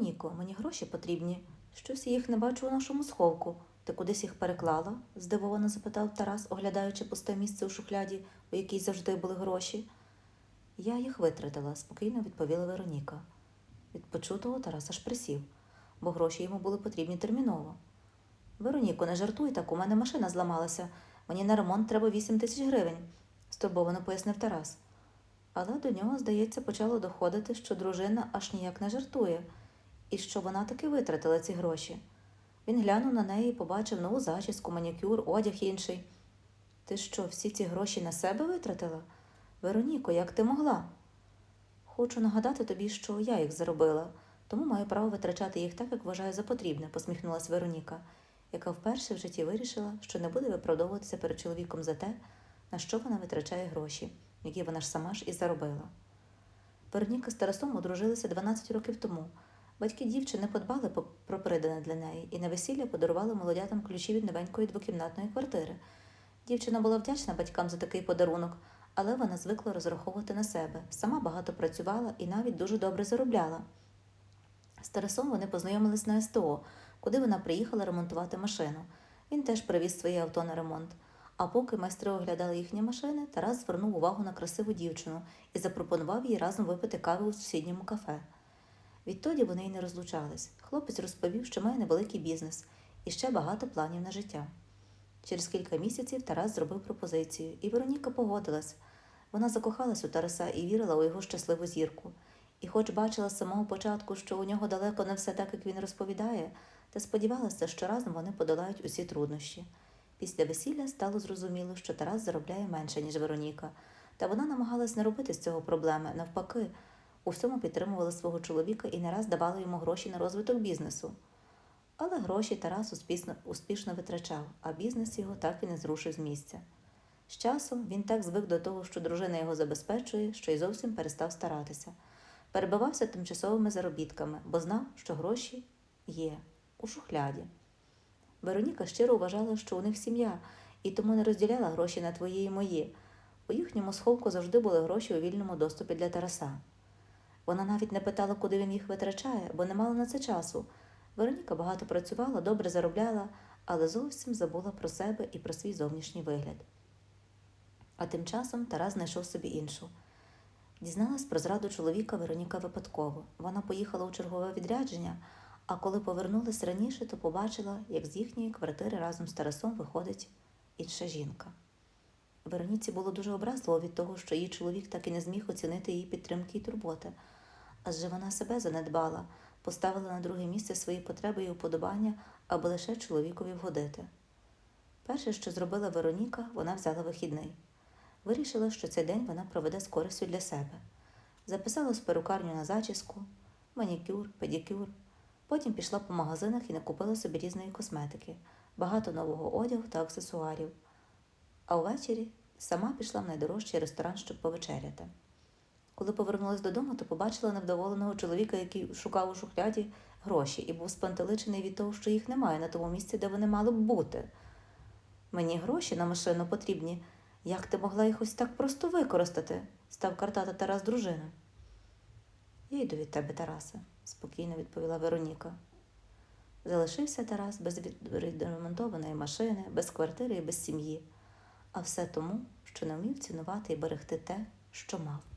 Вероніко, мені гроші потрібні. Щось я їх не бачу у нашому сховку. Ти кудись їх переклала? здивовано запитав Тарас, оглядаючи пусте місце у шухляді, у якій завжди були гроші. Я їх витратила, спокійно відповіла Вероніка. Від почутого Тарас аж присів, бо гроші йому були потрібні терміново. Вероніко, не жартуй так, у мене машина зламалася. Мені на ремонт треба вісім тисяч гривень, стурбовано пояснив Тарас. Але до нього, здається, почало доходити, що дружина аж ніяк не жартує, і що вона таки витратила ці гроші. Він глянув на неї і побачив нову зачіску, манікюр, одяг інший. Ти що, всі ці гроші на себе витратила? Вероніко, як ти могла? Хочу нагадати тобі, що я їх заробила, тому маю право витрачати їх так, як вважаю за потрібне, посміхнулась Вероніка, яка вперше в житті вирішила, що не буде виправдовуватися перед чоловіком за те, на що вона витрачає гроші, які вона ж сама ж і заробила. Вероніка з Тарасом одружилися 12 років тому. Батьки дівчини подбали про придане для неї і на весілля подарували молодятам ключі від новенької двокімнатної квартири. Дівчина була вдячна батькам за такий подарунок, але вона звикла розраховувати на себе. Сама багато працювала і навіть дуже добре заробляла. З Тарасом вони познайомились на СТО, куди вона приїхала ремонтувати машину. Він теж привіз своє авто на ремонт. А поки майстри оглядали їхні машини, Тарас звернув увагу на красиву дівчину і запропонував їй разом випити каву у сусідньому кафе. Відтоді вони й не розлучались. Хлопець розповів, що має невеликий бізнес і ще багато планів на життя. Через кілька місяців Тарас зробив пропозицію, і Вероніка погодилась. Вона закохалась у Тараса і вірила у його щасливу зірку. І, хоч бачила з самого початку, що у нього далеко не все так, як він розповідає, та сподівалася, що разом вони подолають усі труднощі. Після весілля стало зрозуміло, що Тарас заробляє менше, ніж Вероніка, та вона намагалась не робити з цього проблеми. Навпаки, у всьому підтримувала свого чоловіка і не раз давала йому гроші на розвиток бізнесу. Але гроші Тарас успішно, успішно витрачав, а бізнес його так і не зрушив з місця. З часом він так звик до того, що дружина його забезпечує, що й зовсім перестав старатися. Перебивався тимчасовими заробітками, бо знав, що гроші є у шухляді. Вероніка щиро вважала, що у них сім'я, і тому не розділяла гроші на твої і мої. У їхньому сховку завжди були гроші у вільному доступі для Тараса. Вона навіть не питала, куди він їх витрачає, бо не мала на це часу. Вероніка багато працювала, добре заробляла, але зовсім забула про себе і про свій зовнішній вигляд. А тим часом Тарас знайшов собі іншу. Дізналась про зраду чоловіка Вероніка випадково. Вона поїхала у чергове відрядження, а коли повернулась раніше, то побачила, як з їхньої квартири разом з Тарасом виходить інша жінка. Вероніці було дуже образливо від того, що її чоловік так і не зміг оцінити її підтримки і турботи, адже вона себе занедбала, поставила на друге місце свої потреби і уподобання, аби лише чоловікові вгодити. Перше, що зробила Вероніка, вона взяла вихідний. Вирішила, що цей день вона проведе з користю для себе. Записала в перукарню на зачіску, манікюр, педикюр. Потім пішла по магазинах і накупила собі різної косметики, багато нового одягу та аксесуарів. А увечері сама пішла в найдорожчий ресторан, щоб повечеряти. Коли повернулась додому, то побачила невдоволеного чоловіка, який шукав у шухляді гроші і був спантеличений від того, що їх немає на тому місці, де вони мали б бути. Мені гроші на машину потрібні. Як ти могла їх ось так просто використати? став картати Тарас дружину. Я йду від тебе, Тарасе, спокійно відповіла Вероніка. Залишився Тарас без відремонтованої машини, без квартири і без сім'ї, а все тому, що не вмів цінувати і берегти те, що мав.